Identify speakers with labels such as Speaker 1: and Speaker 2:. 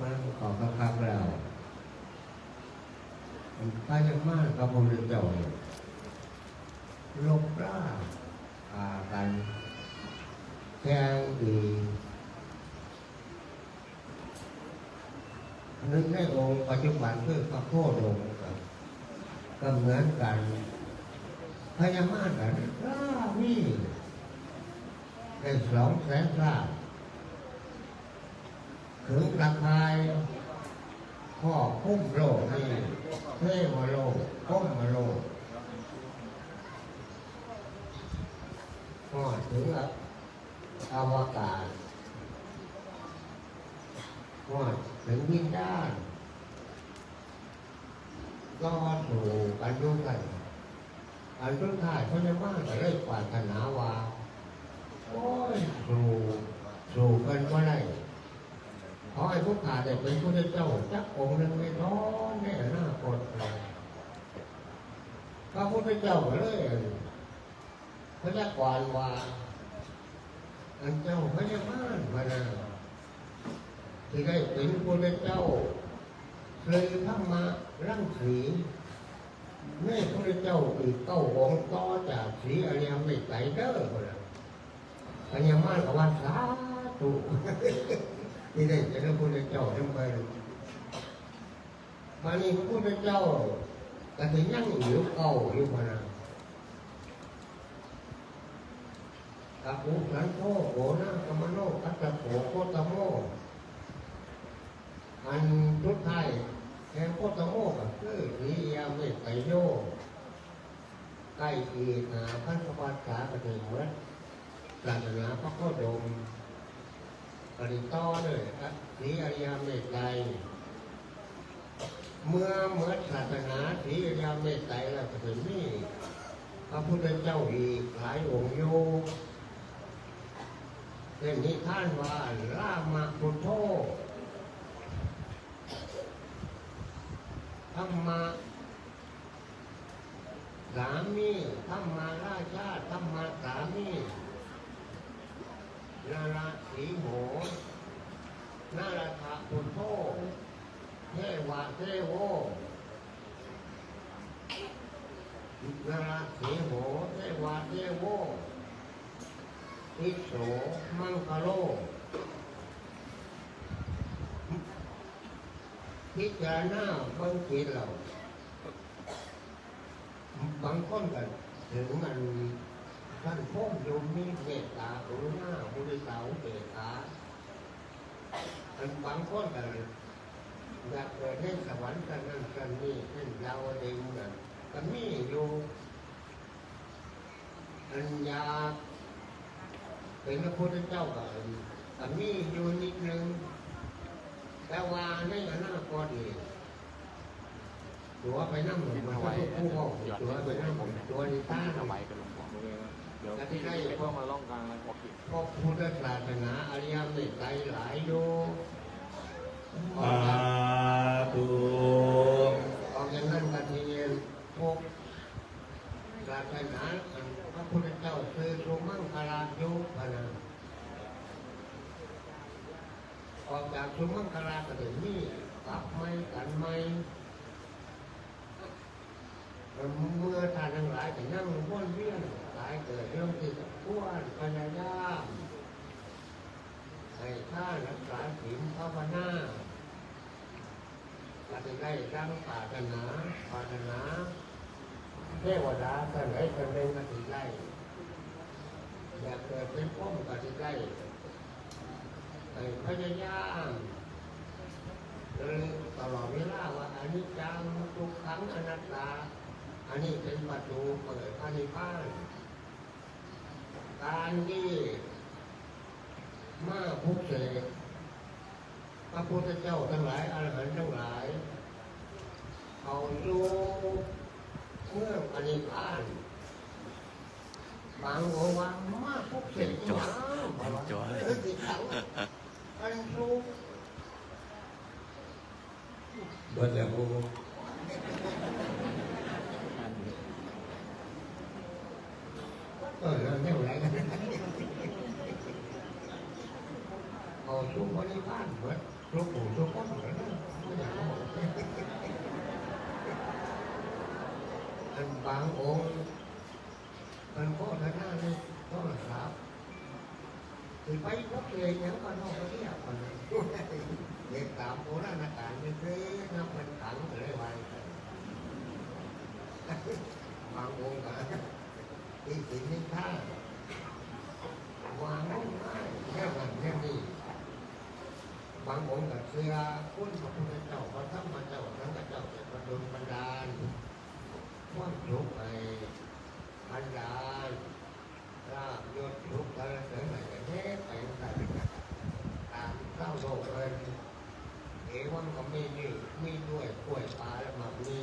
Speaker 1: มันขอคักคักๆแล้วมันพายามากกับพระพุทธเจ้าเลบล่าอากันแข่งดีนึกในองค์ปัจจุบันคือพระโคดมก็เหมือนกันพญามาศกันล่านี่ได้สองแสนล่า ถึงกราคายพ่อคุ้มโลกนี่เทวโลกคุ้มโลกพ่อถึงอวกาศพ่อถึงวิญญาณก็สู่กันอยุ่งกันอันสุดท้ายเขาจะมากก็เลยปรารถนาว่าโอ้ยสู่สู่กันว่าได้ ให้ผู้ขาได้เป็นผู้ได้เจ้าจักองค์หนึ่งในท้อนแน่หน้าคตเลยพระพุทธเจ้าเลยพระยากรว่าอันเจ้าพระยาม่านพระนาที่ได้เป็นผู้ได้เจ้าเลยธรรมาร่างสีแม่พระเจ้าอีกเก้าองต่อจากสีอริยไม่ไกลเด้อคนละพระยามานกับวันสาธุ นี่ได้จะได้พระพุทธเจ้าทั้งไปมานี่พระพุทธเจ้าก็ถึงยังอยู่เก่าอยู่พะนะกับอุสันโธโกนะกรรมโนกัตตะโขโคตโมอันทุดท้ายแห่งโคตโมก็คือนิยามเมตไตโยใกล้อีหาพันธวัตสาปฏิเหมือนศาสนาพระโคดม ปริโตเลยครับสีอริยเมตไตรเมื่อเมื่อศาสนาสีอริยเมตไตรแล้วก็ถึงนี่พระพุทธเจ้าอีกหลายองค์โยเป็นนิทานว่าลามาพุทโธธรรมะสามีธรรมาราชาธรรมาสามี นาราสีโหนาราธาปุโธเทวะเทโว นาราสีโหเทวะเทโวอิโสมังคโลพิจารณาบังจิตเรา บางคนกันถึงมันท่านพ่อโยมมีเมตตากรุณาบุริสาอุเบกขาอันบางคนกันอยากเกิดให้สวรรค์กันนั่นกันนี่เช่นดาวดึงส์นั่น ก็มีอยู่อันอยากเป็นพระพุทธเจ้าก็ก็มีอยู่นิดนึงแต่ว่าในอนาคตนี่ตัวไปนั่งเหมือนมันก็ผู้พ่อตัวไปนั่งเหมือนตัวนิต้า
Speaker 2: ถวายกับหลวงพ่อเดี๋ยว
Speaker 1: แล้วที่ได้
Speaker 2: เพื่อมาล่องกลางแล้วออกอีก
Speaker 1: พระพุทธศาสนาอริยเมตไตรหลายอยู่ออ
Speaker 3: สาก
Speaker 1: จาก
Speaker 3: ธุ
Speaker 1: ออกจากนั้นกันทีเดียวพวกศาสนาอันพระพุทธเจ้าคือสุมังคลายุพนะออก จากสุมังคลาก็ถึงนี่ปรับไม่กันไม่เมื่อทานทั้งหลายจะนั่งวนเวียนหลายเกิดเรื่องที่จะพ้วนพยายามให้ท่ารักษาศีลภาวนาก็จะได้ตั้งปรารถนาปรารถนาเทวดาท่ไหนท่านเป็นก็จะได้อยากเกิดเป็นพ้มก็จะได้ พยายามเดินตลอดเวลาว่าอันนี้จังทุกครั้งอนัตตา อันนี้เป็นประตูเปิดพระนิพพานการที่มาพุทธเสกพระพุทธเจ้าทั้งหลายอรหันต์ทั้งหลายเขาอยู่เมื่องพระนิพพานบางองค์ว่ามาพุทธเสกมา
Speaker 2: จอย
Speaker 1: เออติดเขา อันทุกข์
Speaker 3: เบิดแล้วกู
Speaker 1: เออเราเท่าไหรกันเอ ไปพบเลยเนี่ยก็นอกประเทศคนนึงเด็กตามโบราณการไม่เคยนับเป็นขังเลยวันบางองค์ก็ที่สิ่งนี้ท่าวางไม่ได้แค่วันแค่นี้บางองค์กับเสือคุณพระพุทธเจ้าพระธรรมเจ้าทั้งกระเจ้าจะประดุลบันดาลความทุกข์ไอ้บันดาลลาบยศทุกข์อะไรเสริมอะไรกันแท้ไปกันตามเข้าโลกเลยเอวังก็มีนี่มีด้วยกล้วยปลาแล้วมันมี